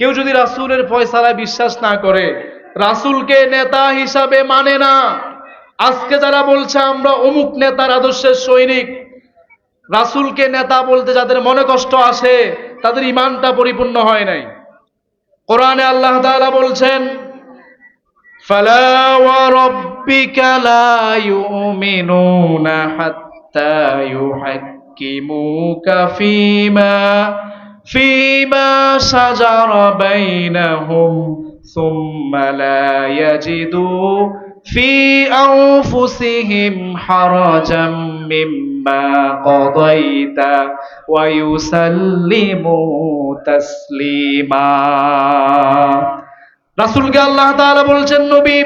কেউ যদি রাসূলের ফয়সালায় বিশ্বাস না করে রাসূলকে নেতা হিসাবে মানে না আজকে যারা বলছে আমরা অমুক নেতার আদর্শের সৈনিক রাসূলকে নেতা বলতে যাদের মনে কষ্ট আসে তাদের ইমানটা পরিপূর্ণ হয় নাই কোরআনে আল্লাহ তাআলা বলছেন فلا وربك لا يؤمنون حتى يحكموك فيما فيما شجر بينهم ثم لا يجدوا في أنفسهم حرجا مما قضيت ويسلموا تسليما রাসূলকে আল্লাহ তাআলা বলছেন নবী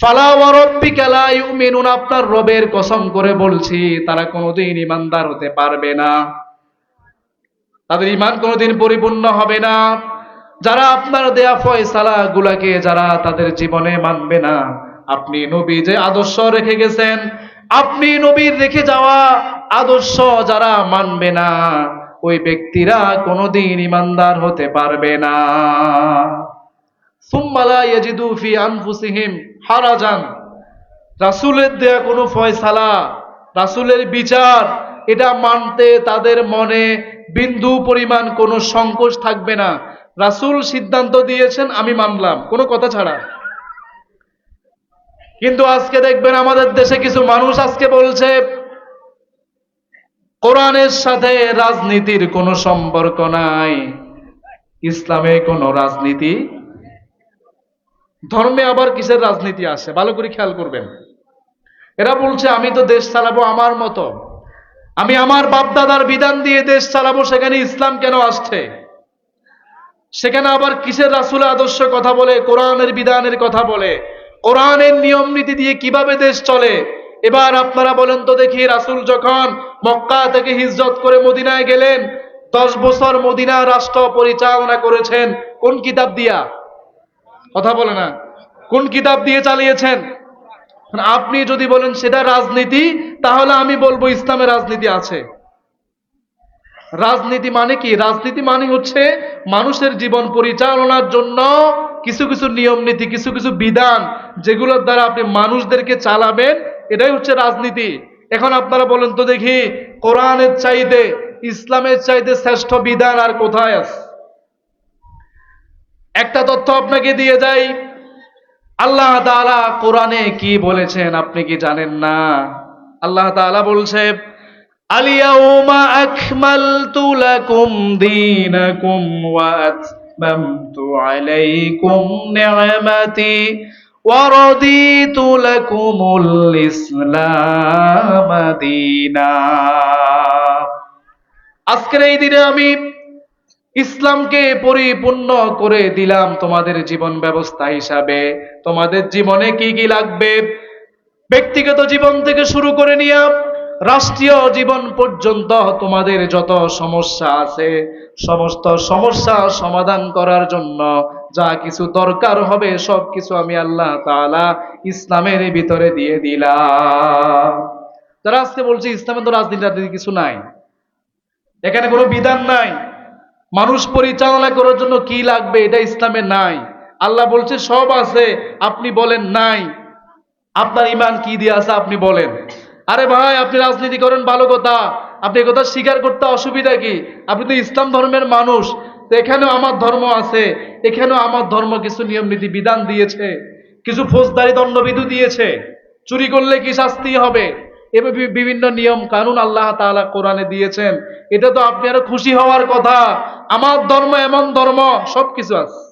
ফালা ওয়া রাব্বিকা লা ইউমিনুন আপনার রবের কসম করে বলছি তারা কোনোদিন ইমানদার হতে পারবে না তাদের ইমান কোনোদিন পরিপূর্ণ হবে না। যারা আপনার দেয়া ফয়সালা গুলাকে যারা তাদের জীবনে মানবে না, আপনি নবী যে আদর্শ রেখে গেছেন, আপনি নবীর রেখে যাওয়া আদর্শ যারা মানবে না, ওই ব্যক্তিরা কোনোদিন ইমানদার হতে পারবে না। সুম্মালা ইয়াজিদু হারাজান। রাসূলের দেয়া কোনো ফয়সালা, রাসূলের বিচার এটা মানতে তাদের মনে বিন্দু পরিমাণ কোনো সংকোচ থাকবে না। রাসূল সিদ্ধান্ত দিয়েছেন, আমি মানলাম, কোনো কথা ছাড়া। কিন্তু আজকে দেখবেন আমাদের দেশে কিছু মানুষ আজকে বলছে, কোরআনের সাথে রাজনীতির কোনো সম্পর্ক নাই। ইসলামে কোনো রাজনীতি ধর্মে আবার কিসের রাজনীতি আসে? ভালো করে খেয়াল করবেন। এরা বলছে, আমি তো দেশ চালাবো আমার মতো। আমি আমার বাপদাদার বিধান দিয়ে দেশ চালাবো, সেখানে ইসলাম কেন আসছে? সেখানে আবার কিসের রাসুল আদর্শ কথা বলে, কোরআনের বিধানের কথা বলে? কোরআনের নিয়ম নীতি দিয়ে কীভাবে দেশ চলে? এবার আপনারা বলেন তো দেখি, রাসুল যখন মক্কা থেকে হিজরত করে মদিনায় গেলেন, দশ বছর মদিনা রাষ্ট্র পরিচালনা করেছেন, কোন কিতাব দিয়া? কথা বলে না। কোন কিতাব দিয়ে চালিয়েছেন? আপনি যদি বলেন সেটা রাজনীতি তাহলে আমি বলব ইসলামে রাজনীতি আছে। রাজনীতি মানে কি? রাজনীতি মানে হচ্ছে মানুষের জীবন পরিচালনার জন্য কিছু কিছু নিয়ম নীতি, কিছু কিছু বিধান যেগুলোর দ্বারা আপনি মানুষদেরকে চালাবেন, এটাই হচ্ছে রাজনীতি। এখন আপনারা বলেন তো দেখি, কোরআনের চাইতে, ইসলামের চাইতে শ্রেষ্ঠ বিধান আর কোথায় আছে? একটা তথ্য আপনাকে দিয়ে যাই। আল্লাহ তাআলা কোরআনে কি বলেছেন আপনি কি জানেন না? আল্লাহ তাআলা বলছে আলিয়াউমা আকমালতু লাকুম দীনাকুম ওয়া আতমামতু আলাইকুম নি'মাতি ওয়া লাকুমুল ইসলাম দীনা। আজকের এই দিনে আমি ইসলামকে পরিপূর্ণ করে দিলাম তোমাদের জীবন ব্যবস্থা হিসাবে। তোমাদের জীবনে কি কি লাগবে? ব্যক্তিগত জীবন থেকে শুরু করে নিয়ে রাষ্ট্রীয় জীবন পর্যন্ত তোমাদের যত সমস্যা আছে, সমস্ত সমস্যা সমাধান করার জন্য যা কিছু দরকার হবে, সব কিছু আমি আল্লাহ তাআলা ইসলামের ভিতরে দিয়ে দিলাম। যারা আজকে বলছে ইসলামে তো রাজনীতি রাজনীতি কিছু নাই। এখানে কোনো বিধান নাই। মানুষ পরিচালনা করার জন্য কি লাগবে, এটা ইসলামে নাই। আল্লাহ বলছে, সব আছে, আপনি বলেন নাই। আপনার ইমান কি দিয়ে আছে আপনি বলেন। আরে ভাই, আপনি রাজনীতি করেন, ভালো কথা। আপনি কথা স্বীকার করতে অসুবিধা কি? আপনি তো ইসলাম ধর্মের মানুষ। এখানেও আমার ধর্ম আছে। এখানেও আমার ধর্ম কিছু নিয়ম, নীতি, বিধান দিয়েছে। কিছু ফৌজদারি, দণ্ডবিধি দিয়েছে। চুরি করলে কি শাস্তি হবে? এভাবে বিভিন্ন নিয়ম, কানুন আল্লাহ তাআলা কোরআনে দিয়েছেন। এটা তো আপনি আরও খুশি হওয়ার কথা। আমার ধর্ম এমন ধর্ম, সবকিছু আছে।